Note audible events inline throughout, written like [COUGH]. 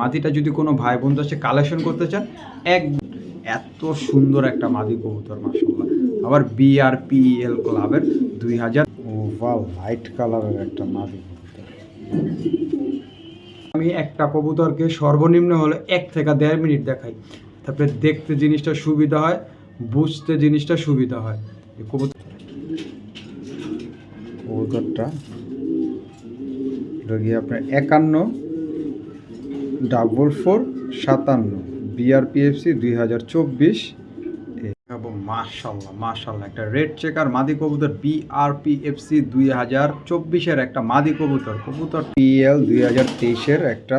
মাদিটা যদি কোনো ভাই বন্ধু সে কালেকশন করতে চান এক এত সুন্দর একটা মাদি কবুতর মাসাল্লাহ আবার বিআরপিএল ক্লাবের দুই হাজার ওভাল লাইট কালারের একটা মাদি কবুতর। আমি একটা কবুতরকে সর্বনিম্ন হলে এক থেকে দেড় মিনিট দেখাই। তারপরে দেখতে জিনিসটা সুবিধা হয় বুঝতে জিনিসটা সুবিধা হয়। কবুতর কবুতরটা এটা গিয়ে আপনার একান্ন? ডাবল ফোর সাতান্ন বিআরপিএফসি দুই হাজার চব্বিশ। এবং মাশাল্লাহ মাশাল্লাহ একটা রেড চেকার মাদি কবুতর বিআরপিএফসি দুই হাজার চব্বিশের একটা মাদি কবুতর কবুতর পিএল দুই হাজার তেইশের একটা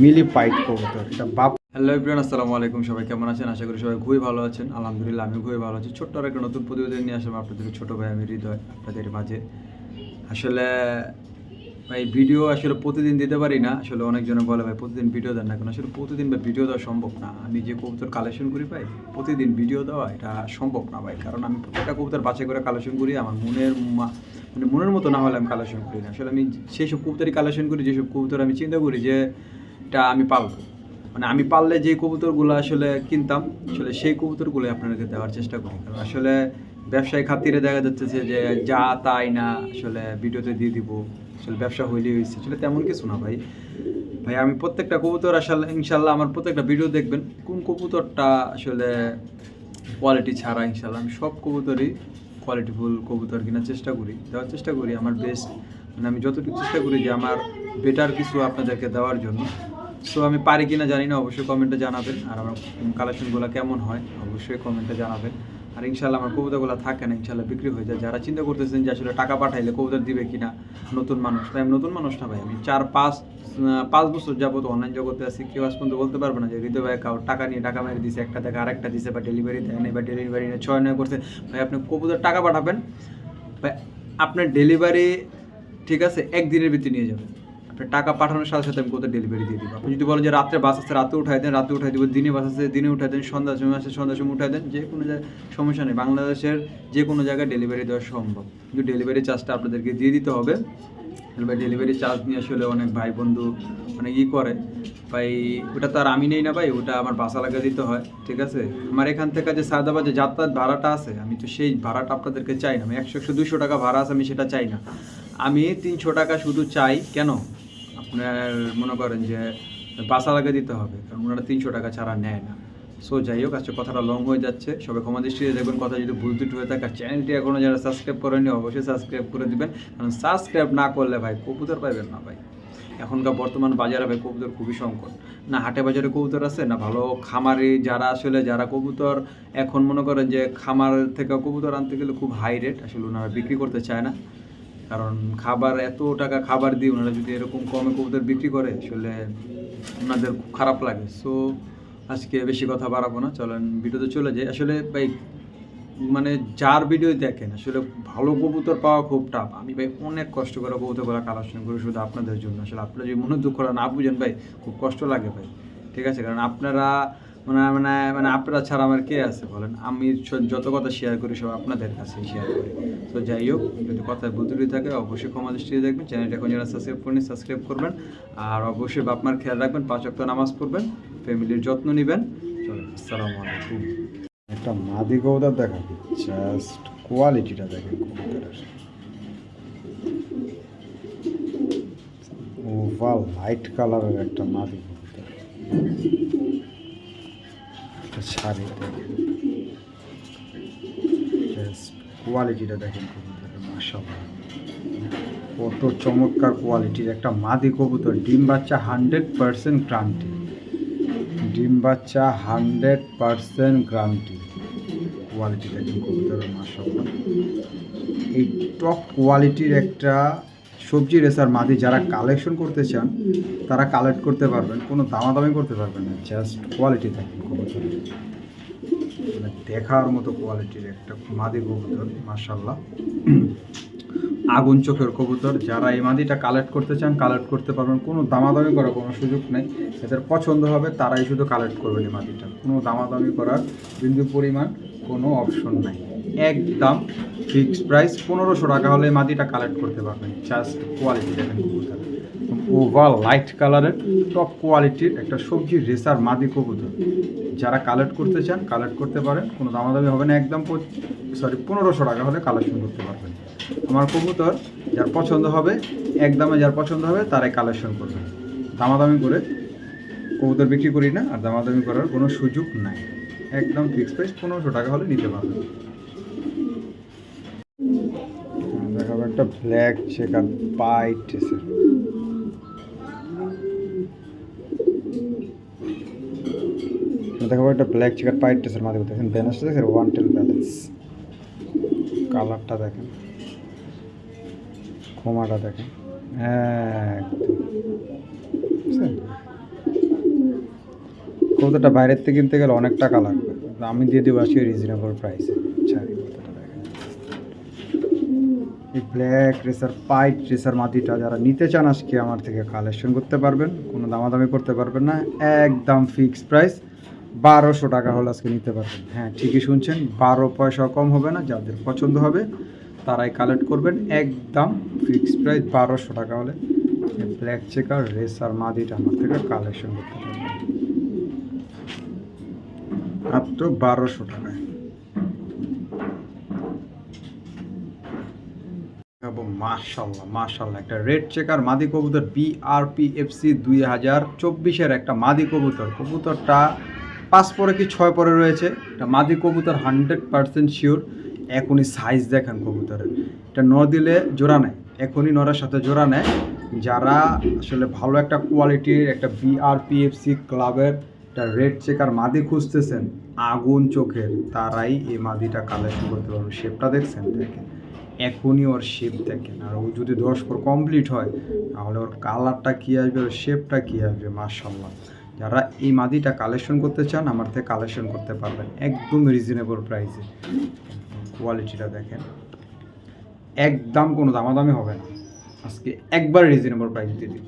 মিলি পাইট কবুতর এটা বাপ হ্যালো এভরিওয়ান আসসালামু আলাইকুম সবাই কেমন আছেন? আশা করি সবাই খুবই ভালো আছেন। আলহামদুলিল্লাহ আমি খুবই ভালো আছি। ছোট্ট আর একটা নতুন প্রতিবেদন নিয়ে আসলাম আপনাদের ছোট ভাই আমি হৃদয় আপনাদের মাঝে। আসলে ভাই ভিডিও আসলে প্রতিদিন দিতে পারি না। আসলে অনেকজনে বলে, ভাই, প্রতিদিন ভিডিও দেন না কেন? আসলে প্রতিদিন ভাই ভিডিও দেওয়া সম্ভব না। আমি যে কবুতর কালেকশন করি ভাই, প্রতিদিন ভিডিও দেওয়া এটা সম্ভব না ভাই। কারণ আমি প্রত্যেকটা কবুতর বাছাই করে কালেকশন করি, আমার মনের মানে মনের মতো না হলে আমি কালেকশন করি না। আসলে আমি সেই সব কবুতরই কালেকশন করি, যেসব কবুতর আমি চিন্তা করি যে এটা আমি পালবো। মানে আমি পারলে যে কবুতরগুলো আসলে কিনতাম, আসলে সেই কবুতরগুলো আপনাদেরকে দেওয়ার চেষ্টা করি। কারণ আসলে ব্যবসায়ী খাতিরে দেখা যাচ্ছে যে যা তাই না আসলে ভিডিওতে দিয়ে দিব। আসলে ব্যবসা হইলেই হয়েছে আসলে তেমন কিছু না ভাই। ভাই, আমি প্রত্যেকটা কবুতর আসলে ইনশাল্লাহ আমার প্রত্যেকটা ভিডিও দেখবেন, কোন কবুতরটা আসলে কোয়ালিটি ছাড়া ইনশাল্লাহ আমি সব কবুতরই কোয়ালিটিফুল কবুতর কেনার চেষ্টা করি। দেওয়ার চেষ্টা করি আমার বেস্ট মানে আমি যতটুকু চেষ্টা করি যে আমার বেটার কিছু আপনাদেরকে দেওয়ার জন্য। সো আমি পারি কিনা জানি না, অবশ্যই কমেন্টে জানাবেন। আর আমার কালেকশনগুলো কেমন হয়, অবশ্যই কমেন্টে জানাবেন। আর ইনশাল্লাহ আমার কবুতরগুলো থাকে না ইনশাল্লাহ বিক্রি হয়ে যায়। যারা চিন্তা করতেছেন যে আসলে টাকা পাঠাইলে কবুতর দিবে কিনা নতুন মানুষ, তাই আমি নতুন মানুষ না ভাই, আমি চার পাঁচ পাঁচ বছর যাবত অনলাইন জগতে আছি, কেউ আজ পর্যন্ত বলতে পারবে না যে হৃদয় ভাই, কাউ টাকা নিয়ে টাকা মেরে দিছে, একটা থেকে আরেকটা দিছে, বা ডেলিভারি দেয় নাই, বা ডেলিভারি নিয়ে ছয় নয় করছে। ভাই, আপনি কবুতর টাকা পাঠাবেন, ভাই, আপনার ডেলিভারি ঠিক আছে, একদিনের ভিতরে নিয়ে যাবেন। আপনি টাকা পাঠানোর সাথে সাথে আমি কোথাও ডেলিভারি দিয়ে দিব? আপনি যদি বলেন যে রাত্রে বাস আছে রাতে উঠাই দেন, রাতে উঠাই দিব, দিনে বাস আছে দিনে উঠাই দেন, সন্ধ্যার সময় আছে সন্ধ্যার সময় উঠাই দেন যে কোনো সমস্যা নেই। বাংলাদেশের যে কোনো জায়গায় ডেলিভারি দেওয়া সম্ভব। কিন্তু ডেলিভারি চার্জটা আপনাদেরকে দিয়ে দিতে হবে। এবার ডেলিভারি চার্জ নিয়ে আসলে অনেক ভাই বন্ধু অনেক ই করে। ভাই, ওটা তো আর আমি নেই না ভাই, ওটা আমার বাসা লাগা দিতে হয়, ঠিক আছে? আমার এখান থেকে যে সাদাবাদ যে যাতায়াত ভাড়াটা আছে, আমি তো সেই ভাড়াটা আপনাদেরকে চাই না। আমি একশো একশো দুশো টাকা ভাড়া আছে, আমি সেটা চাই না। আমি তিনশো টাকা শুধু চাই, কেন? আপনার মনে করেন যে বাসা লাগা দিতে হবে, কারণ ওনারা তিনশো টাকা ছাড়া নেয় না। সো যাই হোক, আজকে কথাটা লং হয়ে যাচ্ছে। সবাই ক্ষমা দৃষ্টিতে দেখবেন, কথা যদি ভুল ত্রুটি হয়ে থাকে চ্যানেলটি এখনও যারা সাবস্ক্রাইব করেনি অবশ্যই সাবস্ক্রাইব করে দিবেন। কারণ সাবস্ক্রাইব না করলে ভাই, কবুতর পাইবেন না ভাই। এখনকার বর্তমান বাজারে ভাই, কবুতর খুবই সংকট। না হাটে বাজারে কবুতর আছে, না ভালো খামারে যারা আসলে, যারা কবুতর এখন মনে করেন যে খামার থেকে কবুতর আনতে গেলে খুব হাই রেট আসলে ওনারা বিক্রি করতে চায় না। কারণ খাবার, এত টাকা খাবার দিয়ে ওনারা যদি এরকম কমে কবুতর বিক্রি করে, আসলে ওনাদের খুব খারাপ লাগে। সো আজকে বেশি কথা বাড়াবো না, চলেন ভিডিওতে চলে যাই। আসলে ভাই মানে যার ভিডিও দেখেন, আসলে ভালো কবুতর পাওয়া খুব টাফ আমি ভাই অনেক কষ্ট করে কবুতরগুলো কালেকশন করি শুধু আপনাদের জন্য। আসলে আপনারা যদি মনে দুঃখ না বুঝেন ভাই, খুব কষ্ট লাগে ভাই। ঠিক আছে? কারণ আপনারা মানে মানে মানে আপনারা ছাড়া আমার কে আছে বলেন? আমি যত কথা শেয়ার করি, সব আপনাদের কাছে শেয়ার করি। তো যাই হোক, যদি কথায় ভুতুরি থাকে, অবশ্যই ক্ষমা দৃষ্টিতে দেখবেন। চ্যানেলটা এখন যারা সাবস্ক্রাইব করেন সাবস্ক্রাইব করবেন। আর অবশ্যই বাপমার খেয়াল রাখবেন, পাঁচ অক্ট নামাজ পড়বেন, ফ্যামিলির যত্ন নেবেন। আসসালামু আলাইকুম। একটা মাদি কবুতর দেখাবো জাস্ট কোয়ালিটিটা দেখেন ওভাল লাইট কালারের একটা মাদি কবুতর একটা শাড়ি কোয়ালিটিটা দেখেন মাসাল্লাহ কত চমৎকার কোয়ালিটির একটা মাদি কবুতর, ডিম বাচ্চা হান্ড্রেড পার্সেন্ট গ্রান্টি ডিম বাচ্চা হান্ড্রেড পার্সেন্ট গ্রান্টি কোয়ালিটি দেখেন কবুতরের মাসাল্লাহ এই টপ কোয়ালিটির একটা সবজি রেসার মাদি যারা কালেকশন করতে চান, তারা কালেক্ট করতে পারবেন, কোনো দামাদামি করতে পারবেন না জাস্ট কোয়ালিটি কবুতরের। মানে দেখার মতো কোয়ালিটির একটা মাদি কবুতর মার্শাল্লাহ আগুন চোখের কবুতর, যারা এই মাদিটা কালেক্ট করতে চান কালেক্ট করতে পারবেন, কোনো দামাদামি করার কোনো সুযোগ নেই। এদের পছন্দ হবে, তারাই শুধু কালেক্ট করবেন এই মাদিটা। কোনো দামাদামি করার বিন্দু পরিমাণ কোনো অপশন নাই। একদম ফিক্সড প্রাইস পনেরোশো টাকা হলে মাটিটা কালেক্ট করতে পারবেন। জাস্ট কোয়ালিটি দেখেন ওভার লাইট কালারের টপ কোয়ালিটির একটা সবজি রেসার মাদি কবুতর। যারা কালেক্ট করতে চান কালেক্ট করতে পারেন, কোনো দামাদামি হবে না। একদম সরি পনেরোশো টাকা হলে কালেকশন করতে পারবেন। আমার কবুতর যার পছন্দ হবে, একদমে যার পছন্দ হবে, তারাই কালেকশন করবেন দামাদামি করে কবুতর বিক্রি করি না, আর দামাদামি করার কোনো সুযোগ নাই। একদম ফিক্স প্রাইস পনেরোশো টাকা হলে নিতে পারবেন দেখাবো একটা চেকার পাইট এসে। দেখাবো একটা ব্ল্যাক চেকার পাইট টেসের মাধ্যমে দেখেন ব্যালেন্সটা দেখেন ওয়ান টেল ব্যালেন্স কালারটা দেখেন। খোমাটা দেখেন। বুঝছেন? বাইরের থেকে কিনতে গেলে অনেক টাকা লাগবে। আমি দিয়ে দেবো আজকে রিজনেবল প্রাইসে ছাড়ি কৌতাটা এই ব্ল্যাক রেসার পাইট রেসার মাটিটা যারা নিতে চান আজকে আমার থেকে কালেকশন করতে পারবেন। কোনো দামাদামি করতে পারবেন না। একদম ফিক্স প্রাইস বারোশো টাকা হলে আজকে নিতে পারবেন। হ্যাঁ ঠিকই শুনছেন, বারো পয়সা কম হবে না, যাদের পছন্দ হবে, তারাই কালেক্ট করবেন। একদম ফিক্স প্রাইস বারোশো টাকা হলে। ব্ল্যাক চেকার, রেসার মাদিটা আমার থেকে কালেকশন করতে পারবেন। মাত্র বারোশো টাকায় দেখাবো মাশাল্লাহ মাশাল্লাহ। একটা রেড চেকার মাদি কবুতর বিআরপিএফসি দুই হাজার চব্বিশের একটা মাদি কবুতর। কবুতরটা পাঁচ পরে কি ছয় পরে রয়েছে? এটা মাদি কবুতর হান্ড্রেড পার্সেন্ট শিওর। এখনই সাইজ দেখেন কবুতরের। এটা ন দিলে জোড়া নেয়। এখনই নরের সাথে জোড়া নেয়। যারা আসলে ভালো একটা কোয়ালিটির একটা বিআরপিএফসি ক্লাবের একটা রেড চেকার মাদি খুঁজতেছেন, আগুন চোখের, তারাই এই মাদিটা কালেকশন করতে পারবেন শেপটা দেখছেন? দেখেন। এখনই ওর শেপ দেখেন। আর ও যদি দশ পর কমপ্লিট হয়, তাহলে ওর কালারটা কী আসবে, ওর শেপটা কী আসবে মার্শাল্লাহ যারা এই মাদিটা কালেকশন করতে চান, আমার থেকে কালেকশন করতে পারবেন। একদম রিজনেবল প্রাইসে কোয়ালিটিটা দেখেন। একদম কোনো দামাদামি হবে না। আজকে একবার রিজনেবল প্রাইস দিয়ে দিব।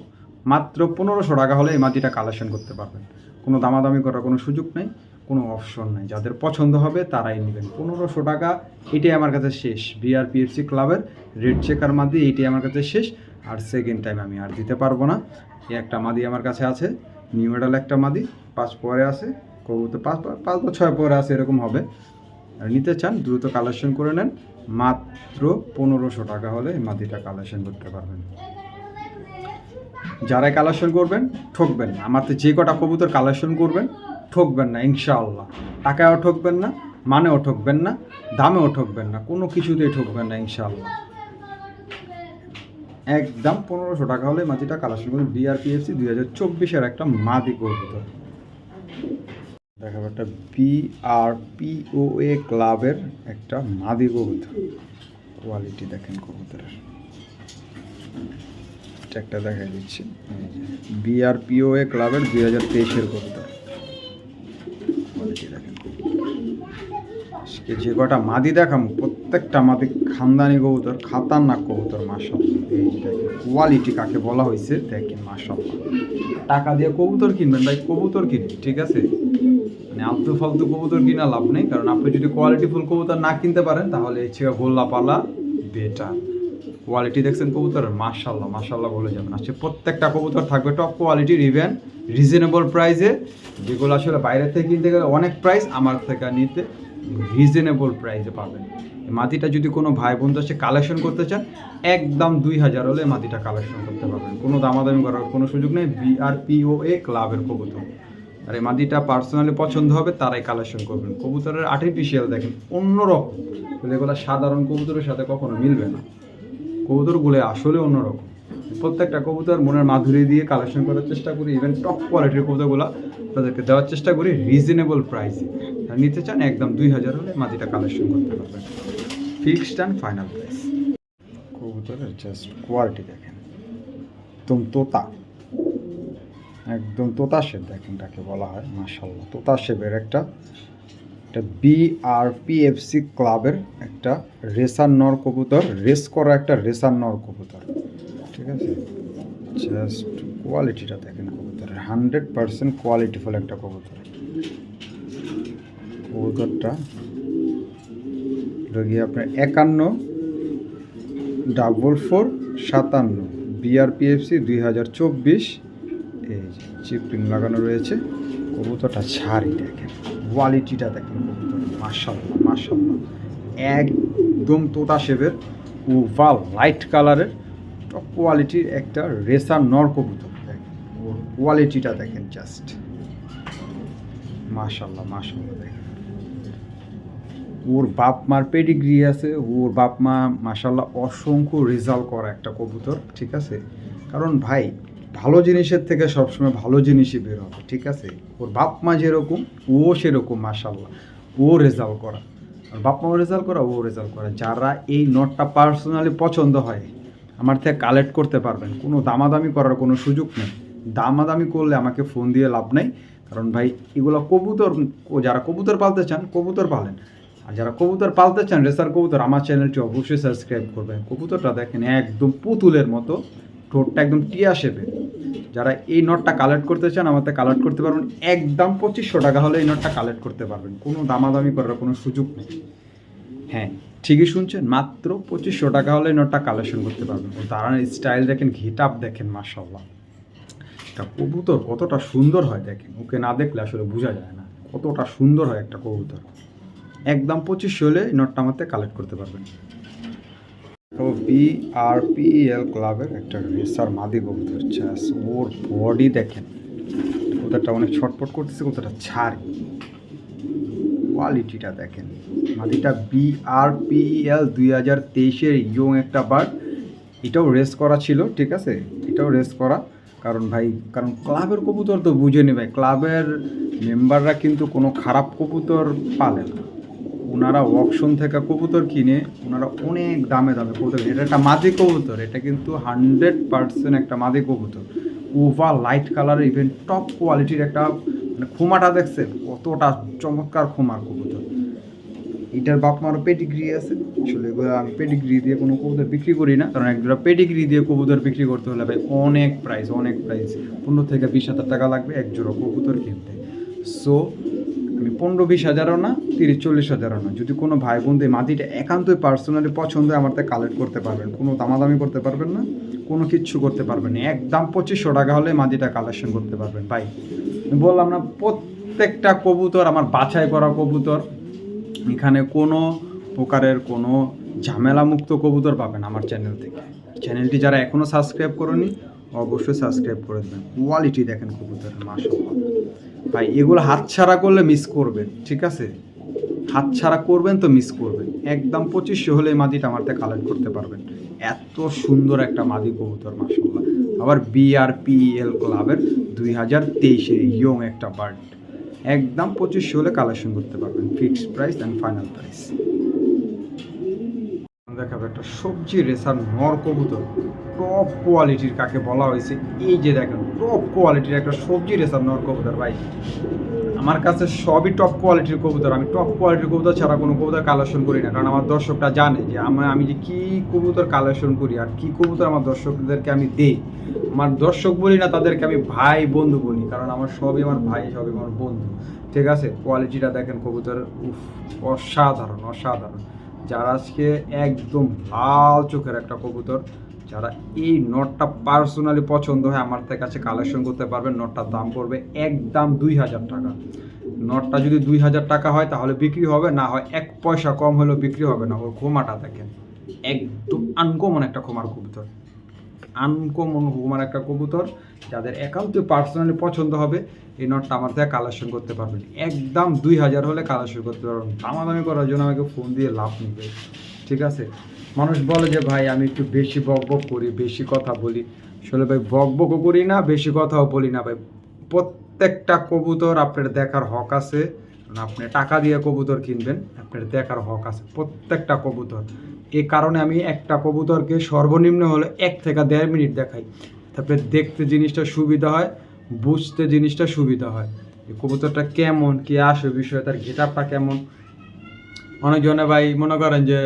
মাত্র পনেরোশো টাকা হলে এই মাটিটা কালেকশন করতে পারবেন। কোনো দামাদামি করার কোনো সুযোগ নেই। কোনো অপশন নেই। যাদের পছন্দ হবে তারাই নেবেন। পনেরোশো টাকা, এটাই আমার কাছে শেষ। বিআরপিএফসি ক্লাবের রেড চেকার মাদি এইটাই আমার কাছে শেষ। আর সেকেন্ড টাইম আমি আর দিতে পারব না। এই একটা মাদি আমার কাছে আছে। নিউ মেডাল একটা মাদি, পাঁচ পরে আছে। কবুতর পাঁচ পাঁচ বা ছয় পরে আছে, এরকম হবে। আর নিতে চান, দ্রুত কালেকশন করে নেন। মাত্র পনেরোশো টাকা হলে এই মাদিটা কালেকশন করতে পারবেন। যারাই কালেকশন করবেন, ঠকবেন আমার তো যে কটা কবুতর কালেকশন করবেন ঠকবেন না, ইনশাআল্লাহ। টাকায়ও ঠকবেন না, মানেও ঠকবেন না, দামেও ঠকবেন না, কোনো কিছুতেই ঠকবেন না, ইনশাআল্লাহ। একদম পনেরোশো টাকা হলে মাটিটা করবেন বিআরপিএফসি দুই হাজার চব্বিশের একটা মাদি কবুতর। দেখাবো একটা বিআরপিওএ ক্লাবের একটা মাদি কবুতর। কোয়ালিটি দেখেন কবুতরের। একটা দেখা দিচ্ছি। বিআরপিওএ ক্লাবের দুই হাজার তেইশের কবুতর কোয়ালিটি দেখেন আজকে যে কটা মাদি দেখাম, প্রত্যেকটা মাদি খানদানি কবুতর, খাতারনাক কবুতর দেখেন কোয়ালিটি কাকে বলা হয়েছে, দেখেন মাসাল টাকা দিয়ে কবুতর কিনবেন ভাই, কবুতর কিনবেন ঠিক আছে? মানে আলতু ফালতু কবুতর কিনা লাভ নেই, কারণ আপনি যদি কোয়ালিটি ফুল কবুতর না কিনতে পারেন, তাহলে এই থেকে গোল্লা পালা বেটার কোয়ালিটি দেখছেন কবুতরের মাশাল্লাহ মাশাল্লাহ বলে যাবেন। আজকে প্রত্যেকটা কবুতর থাকবে টপ কোয়ালিটির ইভেন রিজনেবল প্রাইসে যেগুলো আসলে বাইরে থেকে কিনতে গেলে অনেক প্রাইস আমার থেকে নিতে রিজনেবল প্রাইসে পাবেন। এই মাটিটা যদি কোনো ভাই বন্ধু সে কালেকশন করতে চান একদম দুই হাজার হলে মাটিটা কালেকশন করতে পারবেন। কোনো দামাদামি করার কোনো সুযোগ নেই বিআরপিওএ ক্লাবের কবুতর। আর এই মাটিটা পার্সোনালি পছন্দ হবে, তারাই কালেকশন করবেন। কবুতরের আর্টিফিশিয়াল দেখেন, অন্যরকম। এগুলো সাধারণ কবুতরের সাথে কখনো মিলবে না। কবুতরগুলো আসলে অন্যরকম। প্রত্যেকটা কবুতর মনের মাধুরী দিয়ে কালেকশন করার চেষ্টা করি ইভেন টপ কোয়ালিটির কবুতরগুলো তাদেরকে দেওয়ার চেষ্টা করি রিজনেবল প্রাইসে আর নিতে চান একদম দুই হাজার হলে মাটিটা কালেকশন করতে পারবেন। ফিক্সড অ্যান্ড ফাইনাল প্রাইস কবুতরের জাস্ট কোয়ালিটি দেখেন। একদম তোতা। একদম তোতা শেপ দেখেন তাকে বলা হয় মাশাল্লাহ তোতা শেপের একটা একটা বিআরপিএফসি ক্লাবের একটা রেসার নর কবুতর রেস করা একটা রেসার নর কবুতর। ঠিক আছে? জাস্ট কোয়ালিটিটা দেখেন কবুতরের। হান্ড্রেড পার্সেন্ট কোয়ালিটিফুল একটা কবুতর। কবুতরটা গিয়ে আপনার একান্ন ডাবল ফোর সাতান্ন। বিআরপিএফসি দুই হাজার চব্বিশ। এই লাগানো রয়েছে। কবুতরটা ছাড়ি দেখেন। কোয়ালিটিটা দেখেন কবুতর। মার্শাল্লাহ মার্শাল্লাহ একদম তোতা শেপের। ওভাল লাইট কালারের টপ কোয়ালিটির একটা রেসার নর কবুতর দেখেন। ওর কোয়ালিটিটা দেখেন জাস্ট মাশাল্লাহ মাশাল্লাহ দেখেন। ওর বাপ মার পেডিগ্রি আছে, ওর বাপ মা মাশাল্লাহ অসংখ্য রেজাল্ট করা একটা কবুতর, ঠিক আছে? কারণ ভাই, ভালো জিনিসের থেকে সবসময় ভালো জিনিসই বের হবে, ঠিক আছে? ওর বাপ মা যেরকম, ও সেরকম মাশাল্লাহ ও রেজাল্ট করা। আর বাপ মাও রেজাল্ট করা, ও রেজাল্ট করা। যারা এই নটটা পার্সোনালি পছন্দ হয় আমার থেকে কালেক্ট করতে পারবেন। কোনো দামাদামি করার কোনো সুযোগ নেই। দামাদামি করলে আমাকে ফোন দিয়ে লাভ নেই। কারণ ভাই, এগুলো কবুতর, যারা কবুতর পালতে চান, কবুতর পালেন। আর যারা কবুতর পালতে চান, রেসার কবুতর, আমার চ্যানেলটি অবশ্যই সাবস্ক্রাইব করবেন। কবুতরটা দেখেন একদম পুতুলের মতো, ঠোঁটটা একদম টিয়া শেপের যারা এই নটটা কালেক্ট করতে চান, আমাদের কালেক্ট করতে পারবেন। একদম পঁচিশশো টাকা হলে এই নটটা কালেক্ট করতে পারবেন। কোনো দামাদামি করার কোনো সুযোগ নেই। হ্যাঁ। ঠিকই শুনছেন, মাত্র পঁচিশশো টাকা হলে নোটটা কালেকশন করতে পারবেন। দাঁড়ানোর স্টাইল দেখেন, ঘিটাপ দেখেন মাসাল্লাহ একটা কবুতর কতটা সুন্দর হয় দেখেন, ওকে না দেখলে আসলে বোঝা যায় না। কতটা সুন্দর হয় একটা কবুতর। একদম পঁচিশশো হলে নটটা আমাদের কালেক্ট করতে পারবেন। তো বি আর পি এল ক্লাবের একটা রেসার মাদি কবুতর চাষ ওর বডি দেখেন। কবুতরটা অনেক ছটপট করতেছে, কবুতরটা ছাড়ি। কোয়ালিটিটা দেখেন। মাদিটা বি আর পি এল দুই হাজার তেইশের ইয়ং একটা বার্ড এটাও রেস করা ছিল, ঠিক আছে? এটাও রেস করা। কারণ ভাই, কারণ ক্লাবের কবুতর তো বুঝে নেবে ক্লাবের মেম্বাররা কিন্তু কোনো খারাপ কবুতর পালে না। ওনারা অকশন থেকে কবুতর কিনে, ওনারা অনেক দামে দামে কবুতর। এটা একটা মাদি কবুতর, এটা কিন্তু হান্ড্রেড পার্সেন্ট একটা মাদি কবুতর। Over light colour even top কোয়ালিটির একটা মানে খোমাটা দেখছেন, কতটা চমৎকার খোমার কবুতর। এটার বাপ মারও পেডিগ্রি আছে। আসলে আমি পেডিগ্রি দিয়ে কোনো কবুতর বিক্রি করি না, কারণ একজোড়া পেডিগ্রি দিয়ে কবুতর বিক্রি করতে হলে ভাই অনেক প্রাইস অনেক প্রাইস পনেরো থেকে বিশ হাজার টাকা লাগবে এক জোড়া কবুতর কিনতে। সো আমি পনেরো বিশ হাজারও না, তিরিশ চল্লিশ হাজারও না। যদি কোনো ভাই এই মাটিটা একান্তই পার্সোনালি পছন্দ আমার থেকে কালেক্ট করতে পারবেন। কোনো দামাদামি করতে পারবেন না, কোনো কিচ্ছু করতে পারবেন না। একদম পঁচিশশো টাকা হলে মাটিটা কালেকশন করতে পারবেন, ভাই। বললাম না, প্রত্যেকটা কবুতর আমার বাছাই করা কবুতর। এখানে কোনো প্রকারের কোনো ঝামেলামুক্ত কবুতর পাবেন আমার চ্যানেল থেকে। চ্যানেলটি যারা এখনও সাবস্ক্রাইব করেনি, অবশ্যই সাবস্ক্রাইব করে দেবেন। কোয়ালিটি দেখেন কবুতরের মাসাল্লাহ ভাই, এগুলো হাতছাড়া করলে মিস করবেন, ঠিক আছে? হাতছাড়া করবেন তো মিস করবেন। একদম পঁচিশশো হলে মাদিটা আমার থেকে কালেক্ট করতে পারবেন। এত সুন্দর একটা মাদি কবুতর মাসাল্লাহ আবার বিআরপিএল ক্লাবের দুই হাজার তেইশের ইয়ং একটা বার্ড একদম পঁচিশশো হলে কালেকশন করতে পারবেন fixed price and final price দেখাবো একটা সবজি রেসার নর কবুতর। টপ কোয়ালিটির কাকে বলা হয়েছে? এই যে দেখেন টপ কোয়ালিটির একটা সবজি রেসার নর কবুতর, ভাই। আমার কাছে সবই টপ কোয়ালিটির কবুতর। আমি টপ কোয়ালিটির কবুতর ছাড়া কোনো কবুতর কালেকশন করি না। কারণ আমার দর্শকরা জানে যে আমি আমি যে কী কবুতর কালেকশন করি আর কী কবুতর আমার দর্শকদেরকে আমি দেই। আমার দর্শক বলি না, তাদেরকে আমি ভাই বন্ধু বলি। কারণ আমার সবই আমার ভাই, সবই আমার বন্ধু। ঠিক আছে? কোয়ালিটিটা দেখেন কবুতর, উফ, অসাধারণ অসাধারণ। যারা আজকে একদম লাল চোখের একটা কবুতর। যারা এই নটটা পার্সোনালি পছন্দ হয়, আমার কাছে কালেকশন করতে পারবেন নটটার দাম পড়বে একদম দুই হাজার টাকা। নটটা যদি দুই হাজার টাকা হয়, তাহলে বিক্রি হবে। না হয় এক পয়সা কম হলেও বিক্রি হবে না। ওর খোমাটা দেখেন, একদম আনকমন একটা খোমার কবুতর। আনকমন হুমার একটা কবুতর। যাদের একান্তই পার্সোনালি পছন্দ হবে, এই নটটা আমার থেকে কালেকশন করতে পারবেন। একদম দুই হাজার হলে কালেকশন করতে পারবেন। দামাদামি করার জন্য আমাকে ফোন দিয়ে লাভ নেবে ঠিক আছে? মানুষ বলে যে, ভাই, আমি একটু বেশি বক বক করি, বেশি কথা বলি। আসলে ভাই বক বকও করি না, বেশি কথাও বলি না, ভাই। প্রত্যেকটা কবুতর আপনার দেখার হক আছে। আপনি টাকা দিয়ে কবুতর কিনবেন, আপনার দেখার হক আছে, প্রত্যেকটা কবুতর। এই কারণে আমি একটা কবুতরকে সর্বনিম্ন হলে এক থেকে দেড় মিনিট দেখাই। তারপরে দেখতে জিনিসটা সুবিধা হয়, বুঝতে জিনিসটা সুবিধা হয়। কবুতরটা কেমন, কি আসে বিষয়, তার ঘেটাপটা কেমন? অনেকজনে ভাই মনে করেন যে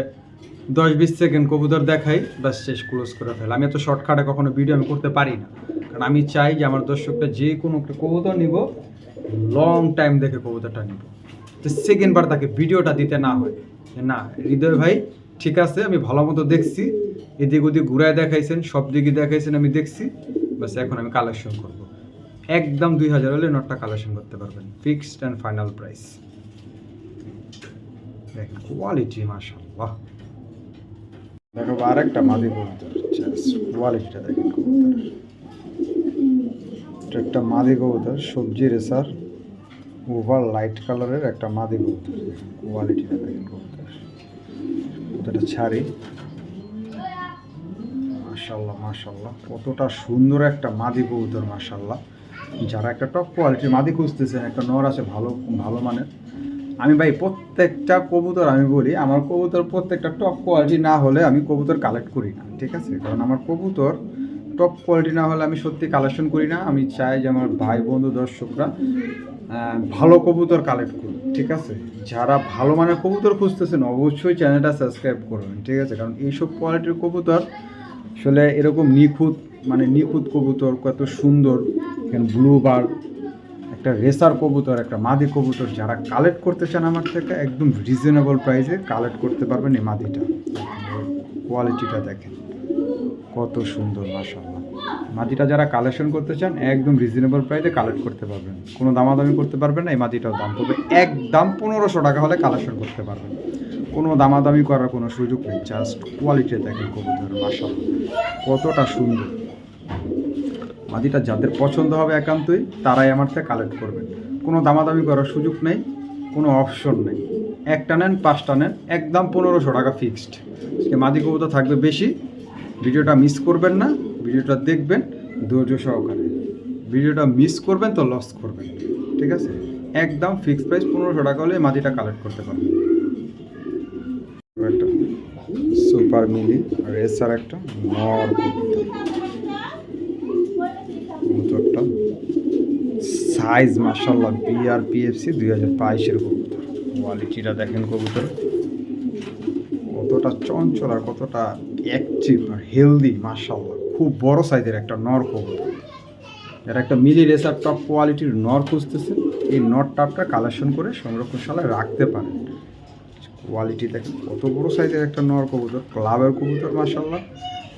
দশ বিশ সেকেন্ড কবুতর দেখাই, ব্যাস শেষ ক্লোজ করে ফেলে। আমি এত শর্টকাটে কখনো ভিডিও আমি করতে পারি না। কারণ আমি চাই যে আমার দর্শকটা যে কোনো একটা কবুতর নিব লং টাইম দেখে কবুতরটা নিব। তো সেকেন্ড বার তাকে ভিডিওটা দিতে না হয়। না, হৃদয় ভাই, ঠিক আছে, আমি ভালো মতো দেখছি। এদিক ওদিক ঘুরায় দেখাইছেন, সব দিকে দেখাইছেন, আমি দেখছি। বাস এখন আমি কালেকশন করব। একদম দুই হাজার হলে নটটা কালেকশন করতে পারবেন। ফিক্সড অ্যান্ড ফাইনাল প্রাইস দেখেন কোয়ালিটি মাশাআল্লাহ। দেখো, আরেকটা মাদি কবুতর কোয়ালিটিটা দেখেন কবুতর এটা একটা মাদি কবুতর, সবজি রেসার ওভার লাইট কালারের একটা মাদি কবুতর। কোয়ালিটিটা দেখেন কবুতর। কবুতরটা ছাড়ি। মাশাল্লাহ মাশাল্লাহ কতটা সুন্দর একটা মাদি কবুতর মাশাল্লাহ যারা একটা টপ কোয়ালিটির মাদি খুঁজতেছেন, একটা নর আছে, ভালো ভালো মানের। আমি ভাই প্রত্যেকটা কবুতর আমি বলি, আমার কবুতর প্রত্যেকটা টপ কোয়ালিটি না হলে আমি কবুতর কালেক্ট করি না, ঠিক আছে? কারণ আমার কবুতর টপ কোয়ালিটি না হলে আমি সত্যি কালেকশন করি না, আমি চাই যে আমার ভাই বন্ধু দর্শকরা ভালো কবুতর কালেক্ট করুন ঠিক আছে? যারা ভালো মানের কবুতর খুঁজতেছেন, অবশ্যই চ্যানেলটা সাবস্ক্রাইব করবেন, ঠিক আছে? কারণ এইসব কোয়ালিটির কবুতর আসলে এরকম নিখুঁত মানে নিখুঁত কবুতর, কত সুন্দর ব্লু বার একটা রেসার কবুতর, একটা মাদি কবুতর যারা কালেক্ট করতে চান আমার থেকে একদম রিজনেবল প্রাইসে কালেক্ট করতে পারবেন এই মাদিটা। কোয়ালিটিটা দেখেন, কত সুন্দর মাশাল্লাহ মাদিটা যারা কালেকশন করতে চান, একদম রিজনেবল প্রাইসে কালেক্ট করতে পারবেন। কোনো দামাদামি করতে পারবেন না, এই মাদিটার দাম তবে একদম পনেরোশো টাকা হলে কালেকশন করতে পারবেন। কোনো দামাদামি করার কোনো সুযোগ নেই জাস্ট কোয়ালিটি দেখেন কবুতর মাশাল্লাহ কতটা সুন্দর। মাদিটা যাদের পছন্দ হবে একান্তই, তারাই আমার থেকে কালেক্ট করবেন কোনো দামাদামি করার সুযোগ নেই, কোনো অপশন নেই। একটা নেন, পাঁচটা নেন, একদম পনেরোশো টাকা ফিক্সড আজকে মাদি কবুতর থাকবে বেশি, ভিডিওটা মিস করবেন না, ভিডিওটা দেখবেন, ধৈর্য সহকারে। ভিডিওটা মিস করবেন তো লস করবেন। ঠিক আছে? একদম ফিক্সড প্রাইস পনেরোশো টাকা হলে মাদিটা কালেক্ট করতে পারবেন। একটা সুপার মিলি রেসার একটা নর কবুতর। কবুতরটা সাইজ মার্শাল্লাহ বিআর পিএফসি দুই হাজার বাইশের কবুতর। কোয়ালিটিটা দেখেন কবুতর। কতটা চঞ্চল আর কতটা অ্যাক্টিভ আর হেলদি মার্শাল্লাহ খুব বড় সাইজের একটা নর কবুতর। যারা একটা মিলি রেসার টপ কোয়ালিটির নর খুঁজতেছে, এই নর টাপটা কালেকশন করে সংরক্ষণশালায় রাখতে পারেন। কোয়ালিটি দেখেন, কত বড় সাইজের একটা নর কবুতর ক্লাবের কবুতর মার্শাল্লাহ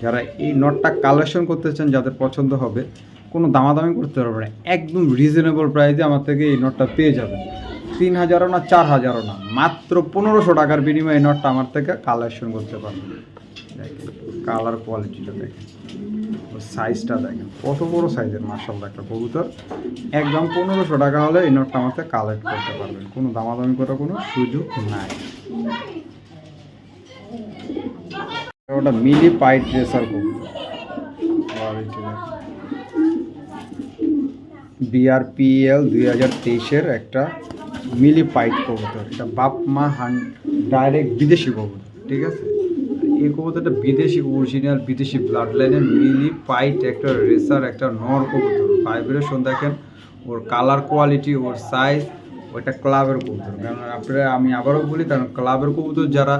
যারা এই নটটা কালেকশন করতে চান, যাদের পছন্দ হবে কোনো দামাদামি করতে পারবে না। একদম রিজনেবল প্রাইসে আমার থেকে এই নটটা পেয়ে যাবেন। তিন হাজারও না, চার হাজারও না, মাত্র পনেরোশো টাকার বিনিময়ে এই নটটা আমার থেকে কালেকশন করতে পারবেন। দেখেন কালার কোয়ালিটিটা দেখেন। সাইজটা দেখেন, কত বড় সাইজের মার্শাল্লাহ একটা কবুতর। একদম পনেরোশো টাকা হলে এই নটটা আমার থেকে কালেক্ট করতে পারবেন। কোনো দামাদামি করার কোনো সুযোগ নাই। ওটা মিলি পাইট রেসার কবুতর। কোয়ালিটি বিআরপিএল দুই হাজার তেইশের একটা মিলি পাইট কবুতর। এটা বাপ মা হান ডাইরেক্ট বিদেশি কবুতর, ঠিক আছে? এই কবুতরটা বিদেশি অরিজিনাল বিদেশি ব্লাড লাইনের মিলি পাইট, একটা রেসার একটা নর কবুতর। ভাইব্রেশন দেখেন ওর কালার কোয়ালিটি ওর সাইজ ওইটা ক্লাবের কবুতর। কারণ আপনারা আমি আবারও বলি, কারণ ক্লাবের কবুতর যারা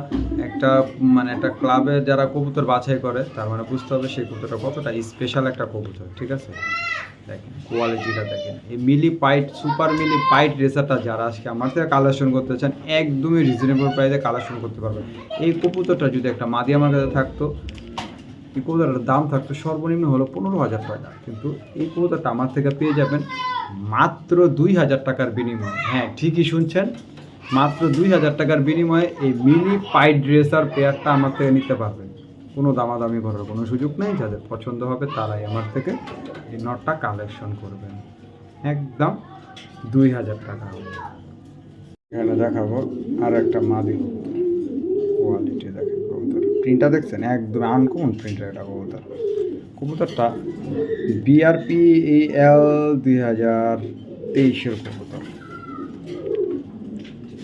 একটা মানে একটা ক্লাবে যারা কবুতর বাছাই করে, তার মানে বুঝতে হবে সেই কবুতরটা কতটা স্পেশাল একটা কবুতর, ঠিক আছে? দেখেন কোয়ালিটিটা দেখেন। এই মিলি পাইট সুপার মিলি পাইট রেসারটা যারা আজকে আমার থেকে কালেকশন করতে চান, একদমই রিজনেবল প্রাইসে কালেকশন করতে পারবেন। এই কবুতরটা যদি একটা মাদি আমার কাছে থাকতো এই কবুতরটার দাম থাকতো সর্বনিম্ন হলো পনেরো হাজার টাকা। কিন্তু এই কবুতরটা আমার থেকে পেয়ে যাবেন মাত্র দুই হাজার টাকার বিনিময়ে। হ্যাঁ ঠিকই শুনছেন। মাত্র দুই হাজার টাকার বিনিময়ে এই মিনি পাইট ড্রেসার পেয়ারটা আমার থেকে নিতে পারবেন। কোনো দামাদামি করার কোনো সুযোগ নেই। যাদের পছন্দ হবে তারাই আমার থেকে এই নটটা কালেকশন করবেন। একদম দুই হাজার টাকা। হবে এখানে দেখাবো আর একটা মাদি কোয়ালিটি, দেখেন। কবুতর প্রিন্টটা দেখছেন? একদম আনকমন প্রিন্টার একটা কবুতর। কবুতরটা বিআরপি এল দুই হাজার তেইশের কবুতর।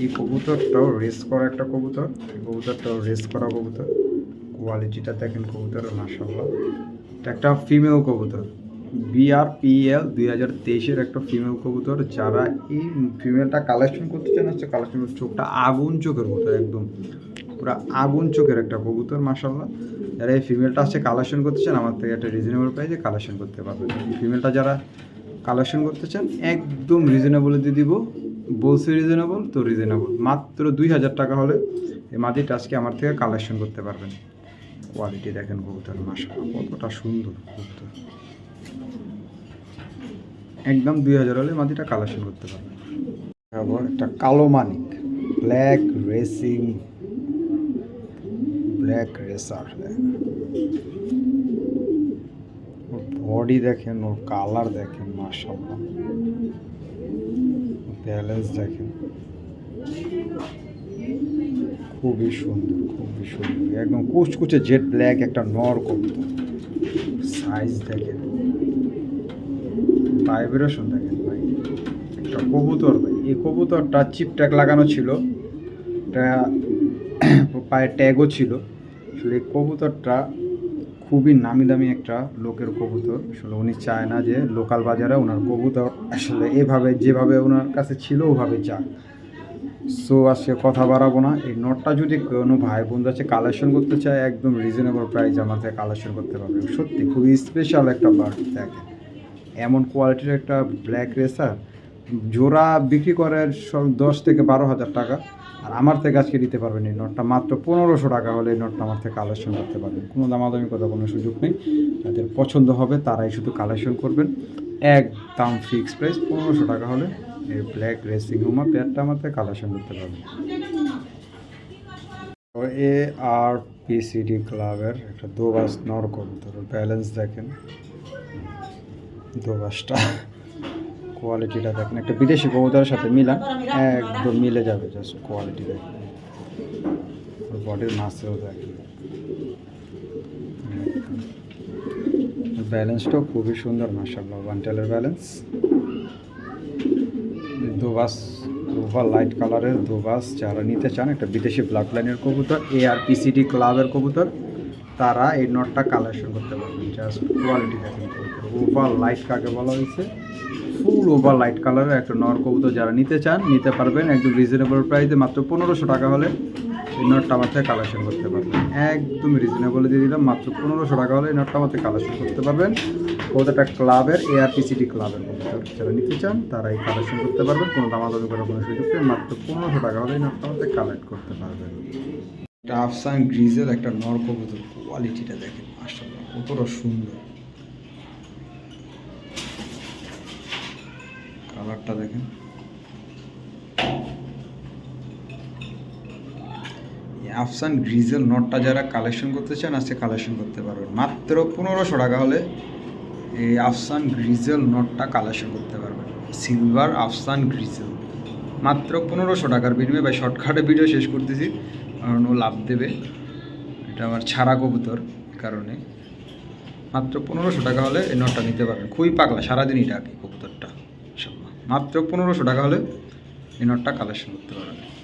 এই কবুতরটাও রেস করা একটা কবুতর। এই কবুতরটাও রেস করা কবুতর। কোয়ালিটিটা দেখেন কবুতরের মাসাল্লাহ এটা একটা ফিমেল কবুতর। বিআরপিএল দুই হাজার তেইশের একটা ফিমেল কবুতর। যারা এই ফিমেলটা কালেকশন করতে চান, হচ্ছে কালেকশন চোখটা আগুন চোখের মতো একদম। পুরো আগুন চোখের একটা কবুতর মাসাল্লাহ যারা এই ফিমেলটা আসছে কালেকশন করতে চান, আমার থেকে একটা রিজনেবল প্রাইসে কালেকশন করতে পারবেন। ফিমেলটা যারা কালেকশন করতে চান, একদম রিজনেবলে দিয়ে দিব। বলছি রিজনেবল তো রিজনেবল মাত্র দুই হাজার টাকা হলে এই মাটিটা আজকে আমার থেকে কালেকশন করতে পারবেন। কোয়ালিটি দেখেন কবুতর মাসা কতটা সুন্দর কবুতর। একদম দুই হাজার হলে মাটিটা কালেকশন করতে পারবেন। তারপর একটা কালো মানিক ব্ল্যাক রেসিং ব্ল্যাক রেসার ওর বডি দেখেন, ওর কালার দেখেন মাশাল্লাহ ব্যালেন্স দেখেন। খুবই সুন্দর খুবই সুন্দর। একদম কুচকুচে জেড ব্ল্যাক একটা নর কবুতর। সাইজ দেখেন। ভাইব্রেশন দেখেন ভাই। একটা কবুতর ভাই। এই কবুতরটা চিপ ট্যাগ লাগানো ছিল। এটা [CLEARS THROAT] পায়ে ট্যাগও ছিল। আসলে কবুতরটা খুবই নামি দামি একটা লোকের কবুতর। আসলে উনি চায় না যে লোকাল বাজারে ওনার কবুতর আসলে এভাবে, যেভাবে ওনার কাছে ছিল ওভাবে চায় সো আজকে কথা বাড়াবো না। এই নটটা যদি কোনো ভাই বন্ধু আছে কালেকশন করতে চায়, একদম রিজনেবল প্রাইস আমার থেকে কালেকশন করতে পারবে। সত্যি খুবই স্পেশাল একটা বার্ড দেখেন। এমন কোয়ালিটির একটা ব্ল্যাক রেসার জোড়া বিক্রি করে সব দশ থেকে বারো হাজার টাকা। আর আমার থেকে আজকে দিতে পারবেন এই নোটটা। মাত্র পনেরোশো টাকা হলে এই নটটা আমার থেকে কালেকশন করতে পারবেন। কোনো দামাদামি কথা কোনো সুযোগ নেই। যাদের পছন্দ হবে তারাই শুধু কালেকশন করবেন। একদম ফিক্স প্রাইস পনেরোশো টাকা হলে এই ব্ল্যাক রেসিং হোমা পেয়ারটা আমার থেকে কালেকশন করতে পারবেন। এ আর পিসিডি ক্লাবের একটা দোবাস নর কবুতর ব্যালেন্স দেখেন। দোবাসটা। কোয়ালিটিটা দেখেন। একটা বিদেশি কবুতরের সাথে মিলান, একদম মিলে যাবে জাস্ট কোয়ালিটি বডির মাসেও দেখেন। ব্যালেন্সটাও খুবই সুন্দর মাসাল্লাহ ওয়ান্টেলের ব্যালেন্স দোবাস ওভার লাইট কালারের দোবাস, যারা নিতে চান, একটা বিদেশি ব্লাড লাইনের কবুতর এ আর পিসিডি ক্লাবের কবুতর, তারা এই নটটা কালেকশন করতে পারবেন। জাস্ট কোয়ালিটি দেখেন ওভার লাইট কাকে বলা হয়েছে? ফুল ওভার লাইট কালারের একটা নর কবুতর যারা নিতে চান, নিতে পারবেন একদম রিজনেবল প্রাইসে মাত্র পনেরোশো টাকা হলে এই নটটা থেকে কালেকশন করতে পারবেন। একদম রিজনেবল দিয়ে দিলাম, মাত্র পনেরোশো টাকা হলে এই নটটা থেকে কালেকশন করতে পারবেন। কবুতরটা ক্লাবের এআরপিসিটি ক্লাবের কবুতর। যারা নিতে চান, তারা এই কালেকশন করতে পারবেন, কোনো দামাদামি করার কোনো সুযোগ নেই, মাত্র পনেরোশো টাকা হলে এই নটটা থেকে কালেক্ট করতে পারবেন। এটা আফসান গ্রিজের একটা নর কবুতর কোয়ালিটিটা দেখেন মাসাল্লাহ কতটা সুন্দর। কালারটা দেখেন। আফসান গ্রিজেল নটটা যারা কালেকশন করতে চান, আজকে কালেকশন করতে পারবেন। মাত্র পনেরোশো টাকা হলে এই আফসান গ্রিজেল নটটা কালেকশন করতে পারবেন। সিলভার আফসান গ্রিজেল। মাত্র পনেরোশো টাকার বিনিময়ে বা শর্টকাটে ভিডিও শেষ করতেছি। কারণ ও লাভ দেবে। এটা আমার ছাড়া কবুতর কারণে। মাত্র পনেরোশো টাকা হলে এই নটটা নিতে পারবেন। খুবই পাগলা সারাদিনই ডাকে কবুতরটা। মাত্র পনেরোশো টাকা হলে এই নটটা কালেকশন করতে পারবেন।